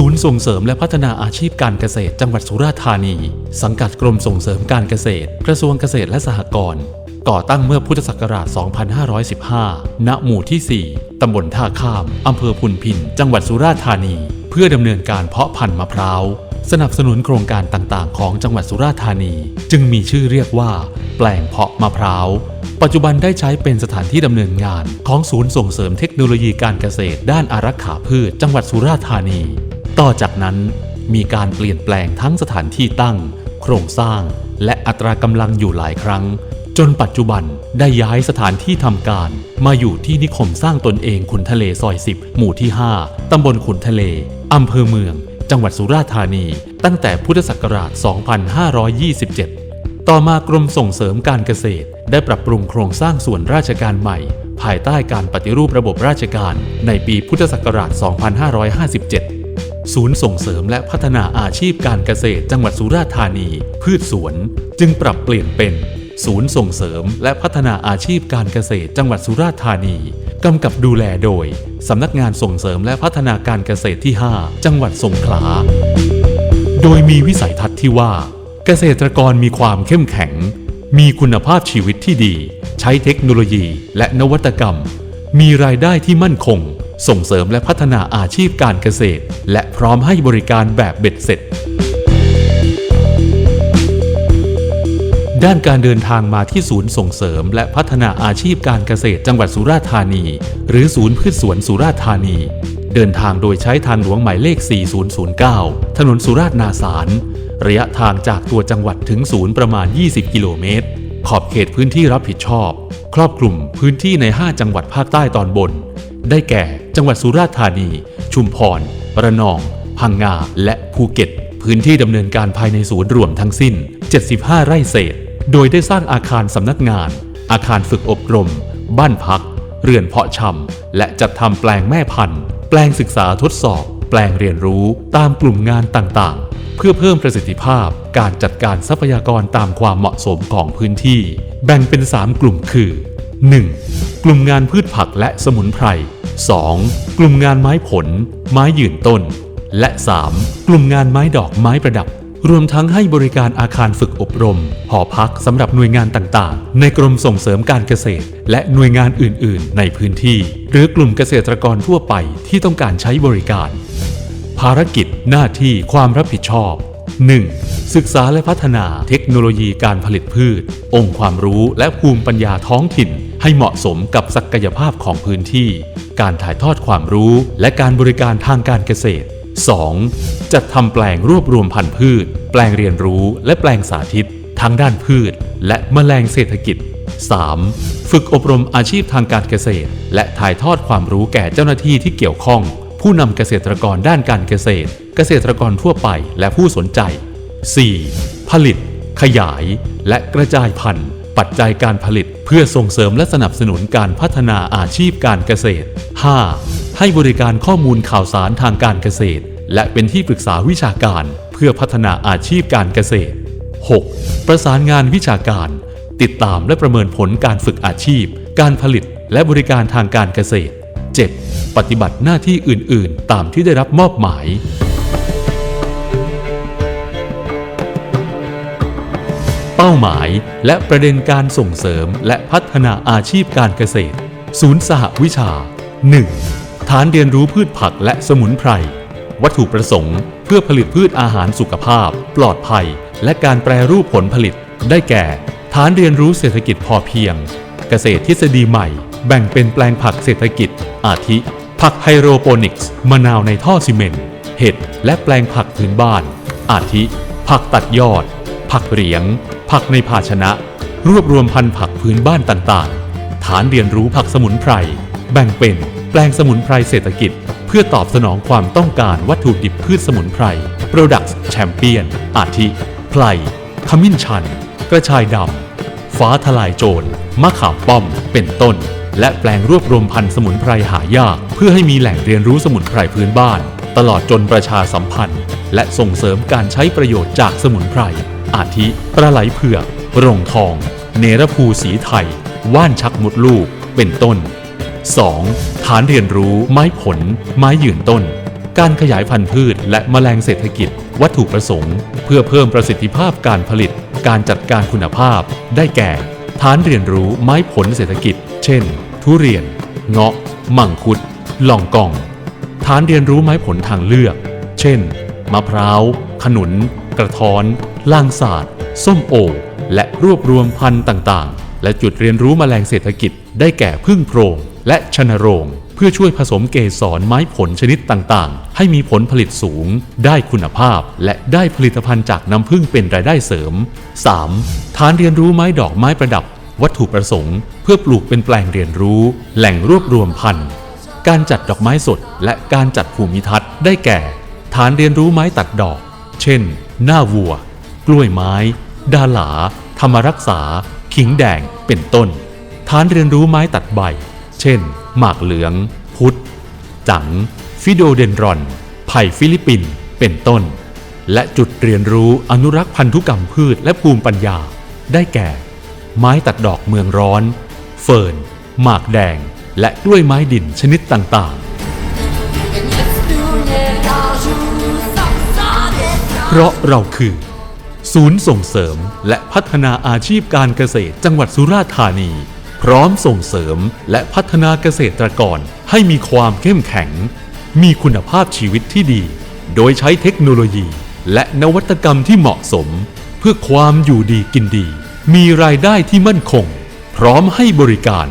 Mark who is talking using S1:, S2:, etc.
S1: ศูนย์ส่งเสริมและพัฒนาอาชีพการเกษตรจังหวัดสุราษฎร์ธานี สังกัดกรมส่งเสริมการเกษตร กระทรวงเกษตรและสหกรณ์ก่อตั้งเมื่อพุทธศักราช 2515 ณ หมู่ที่ 4 ตำบลท่าข้าม อำเภอพุนพิน จังหวัดสุราษฎร์ธานี เพื่อดำเนินการเพาะพันธุ์มะพร้าว สนับสนุนโครงการต่างๆ ของจังหวัดสุราษฎร์ธานี จึงมีชื่อเรียกว่า แปลงเพาะมะพร้าว ปัจจุบันได้ใช้เป็นสถานที่ดำเนินงาน ของศูนย์ส่งเสริมเทคโนโลยีการเกษตร ด้านอารักขาพืช จังหวัดสุราษฎร์ธานี ต่อจากนั้นมีการเปลี่ยนแปลงทั้งสถานที่ตั้ง โครงสร้าง และอัตรากำลังอยู่หลายครั้ง จนปัจจุบันได้ย้ายสถานที่ทำการ มาอยู่ที่นิคมสร้างตนเองขุนทะเลซอย 10 หมู่ที่ 5 ตำบลขุนทะเล อำเภอเมือง จังหวัดสุราษฎร์ธานี ตั้งแต่พุทธศักราช 2527 ต่อมากรมส่งเสริมการเกษตร ได้ปรับปรุงโครงสร้างส่วนราชการใหม่ ภายใต้การปฏิรูประบบราชการในปีพุทธศักราช 2557 ศูนย์ส่งเสริมและพัฒนาอาชีพการเกษตรจังหวัดสุราษฎร์ธานี พืชสวน จึงปรับเปลี่ยนเป็น ศูนย์ส่งเสริมและพัฒนาอาชีพการเกษตรจังหวัดสุราษฎร์ธานีกำกับดูแลโดย สำนักงานส่งเสริมและพัฒนาการเกษตรที่ 5 จังหวัดสงขลา โดยมีวิสัยทัศน์ที่ว่า เกษตรกรมีความเข้มแข็ง มีคุณภาพชีวิตที่ดี ใช้เทคโนโลยีและนวัตกรรม มีรายได้ที่มั่นคง ส่งเสริมและพัฒนาอาชีพการเกษตร และพร้อมให้บริการแบบเบ็ดเสร็จ ด้านการเดินทางมาที่ศูนย์ส่งเสริม และพัฒนาอาชีพการเกษตรจังหวัดสุราษฎร์ธานี หรือศูนย์พืชสวนสุราษฎร์ธานี เดินทางโดยใช้ทางหลวงหมายเลข 4009 ถนนสุราษฎร์นาสารระยะทางจากตัวจังหวัดถึงศูนย์ประมาณ 20 กิโลเมตร ขอบเขตพื้นที่รับผิดชอบ ครอบคลุมพื้นที่ใน 5 จังหวัดภาคใต้ตอนบน ได้แก่ จังหวัดสุราษฎร์ธานี ชุมพร ระนอง พังงา และภูเก็ต พื้นที่ดำเนินการภายในศูนย์รวมทั้งสิ้น 75 ไร่เศษ โดยได้สร้างอาคารสำนักงาน อาคารฝึกอบรม บ้านพัก เรือนเพาะชำ และจัดทำแปลงแม่พันธุ์ แปลงศึกษาทดสอบ แปลงเรียนรู้ ตามกลุ่มงานต่างๆเพื่อเพิ่มประสิทธิภาพการจัดการทรัพยากรตามความเหมาะสมของพื้นที่ แบ่งเป็น 3 กลุ่มคือ 1. กลุ่มงานพืชผักและสมุนไพร 2. กลุ่มงานไม้ผล ไม้ยืนต้น และ 3. กลุ่มงานไม้ดอกไม้ประดับ รวมทั้งให้บริการอาคารฝึกอบรม หอพักสำหรับหน่วยงานต่างๆ ในกรมส่งเสริมการเกษตร และหน่วยงานอื่น ๆ ในพื้นที่ หรือกลุ่มเกษตรกรทั่วไปที่ต้องการใช้บริการ ภารกิจ หน้าที่ความรับผิดชอบ 1. ศึกษาและพัฒนาเทคโนโลยีการผลิตพืช องค์ความรู้และภูมิปัญญาท้องถิ่น ให้เหมาะสมกับศักยภาพของพื้นที่ การถ่ายทอดความรู้และการบริการทางการเกษตร 2. จัดทำแปลงรวบรวมพันธุ์พืช แปลงเรียนรู้และแปลงสาธิต ทั้งด้านพืช และแมลงเศรษฐกิจ 3. ฝึกอบรมอาชีพทางการเกษตร และถ่ายทอดความรู้แก่เจ้าหน้าที่ที่เกี่ยวข้อง ผู้นำเกษตรกรด้านการเกษตร เกษตรกรทั่วไปและผู้สนใจ 4. ผลิต ขยาย และกระจายพันธุ์ ปัจจัยการผลิตเพื่อส่งเสริมและสนับสนุนการพัฒนาอาชีพการเกษตร 5. ให้บริการข้อมูลข่าวสารทางการเกษตร และเป็นที่ปรึกษาวิชาการเพื่อพัฒนาอาชีพการเกษตร 6. ประสานงานวิชาการ ติดตามและประเมินผลการฝึกอาชีพ การผลิตและบริการทางการเกษตร 7. ปฏิบัติหน้าที่อื่น ๆ ตามที่ได้รับมอบหมาย หมายและประเด็นการส่งเสริมและพัฒนาอาชีพการเกษตร ศูนย์สหวิชา 1. ฐานเรียนรู้พืชผักและสมุนไพร วัตถุประสงค์ เพื่อผลิตพืชอาหารสุขภาพ ปลอดภัย และการแปรรูปผลผลิต ได้แก่ ฐานเรียนรู้เศรษฐกิจพอเพียง เกษตรทฤษฎีใหม่ แบ่งเป็นแปลงผักเศรษฐกิจ อาทิ ผักไฮโดรโปนิกส์มะนาวในท่อซีเมนต์เห็ดและแปลงผักพื้นบ้าน อาทิ ผักตัดยอด ผักเหรียง ผักในภาชนะ รวบรวมพันธุ์ผักพื้นบ้านต่างๆ ฐานเรียนรู้ผักสมุนไพร แบ่งเป็นแปลงสมุนไพรเศรษฐกิจ เพื่อตอบสนองความต้องการวัตถุดิบพืชสมุนไพร Products Champion อาทิ ไพลขมิ้นชัน กระชายดำ ฟ้าทลายโจร มะขามป้อม เป็นต้น และแปลงรวบรวมพันธุ์สมุนไพรหายาก เพื่อให้มีแหล่งเรียนรู้สมุนไพรพื้นบ้าน ตลอดจนประชาสัมพันธ์ และส่งเสริมการใช้ประโยชน์จากสมุนไพร อาทิปลาไหลเผือกรงทอง เนรภูสีไทย ว่านชักมุดลูก เป็นต้น 2. ฐานเรียนรู้ไม้ผล ไม้ยืนต้น การขยายพันธุ์พืชและแมลงเศรษฐกิจ วัตถุประสงค์ เพื่อเพิ่มประสิทธิภาพการผลิต การจัดการคุณภาพ ได้แก่ ฐานเรียนรู้ไม้ผลเศรษฐกิจ เช่น ทุเรียน เงาะ มังคุดลองกอง ฐานเรียนรู้ไม้ผลทางเลือก เช่น มะพร้าว ขนุน กระท้อนล่างศาสาดส้มโอ และรวบรวมพันธุ์ต่างๆ และจุดเรียนรู้แมลงเศรษฐกิจ ได้แก่พึ่งโพรงและชนโรง เพื่อช่วยผสมเกสรไม้ผลชนิดต่างๆ ให้มีผลผลิตสูง ได้คุณภาพ และได้ผลิตภัณฑ์จากน้ำผึ้งเป็นรายได้เสริม 3. ฐานเรียนรู้ไม้ดอกไม้ประดับ วัตถุประสงค์ เพื่อปลูกเป็นแปลงเรียนรู้ แหล่งรวบรวมพันธุ์การจัดดอกไม้สดและการจัดภูมิทัศน์ได้แก่ ฐานเรียนรู้ไม้ตัดดอก เช่น หน้าวัว กล้วยไม้ ดาหลา ธรรมรักษา ขิงแดง เป็นต้น ฐานเรียนรู้ไม้ตัดใบ เช่น หมากเหลือง พุทธจัง ฟิโดเดนรอน ไผ่ฟิลิปปิน เป็นต้น และจุดเรียนรู้อนุรักษ์พันธุกรรมพืชและภูมิปัญญา ได้แก่ ไม้ตัดดอกเมืองร้อน เฟิร์น หมากแดง และกล้วยไม้ดินชนิดต่างๆ เพราะเราคือ ศูนย์ส่งเสริมและพัฒนาอาชีพการเกษตรจังหวัดสุราษฎร์ธานี พร้อมส่งเสริมและพัฒนาเกษตรกรให้มีความเข้มแข็ง มีคุณภาพชีวิตที่ดี โดยใช้เทคโนโลยี และนวัตกรรมที่เหมาะสม เพื่อความอยู่ดีกินดี มีรายได้ที่มั่นคง พร้อมให้บริการ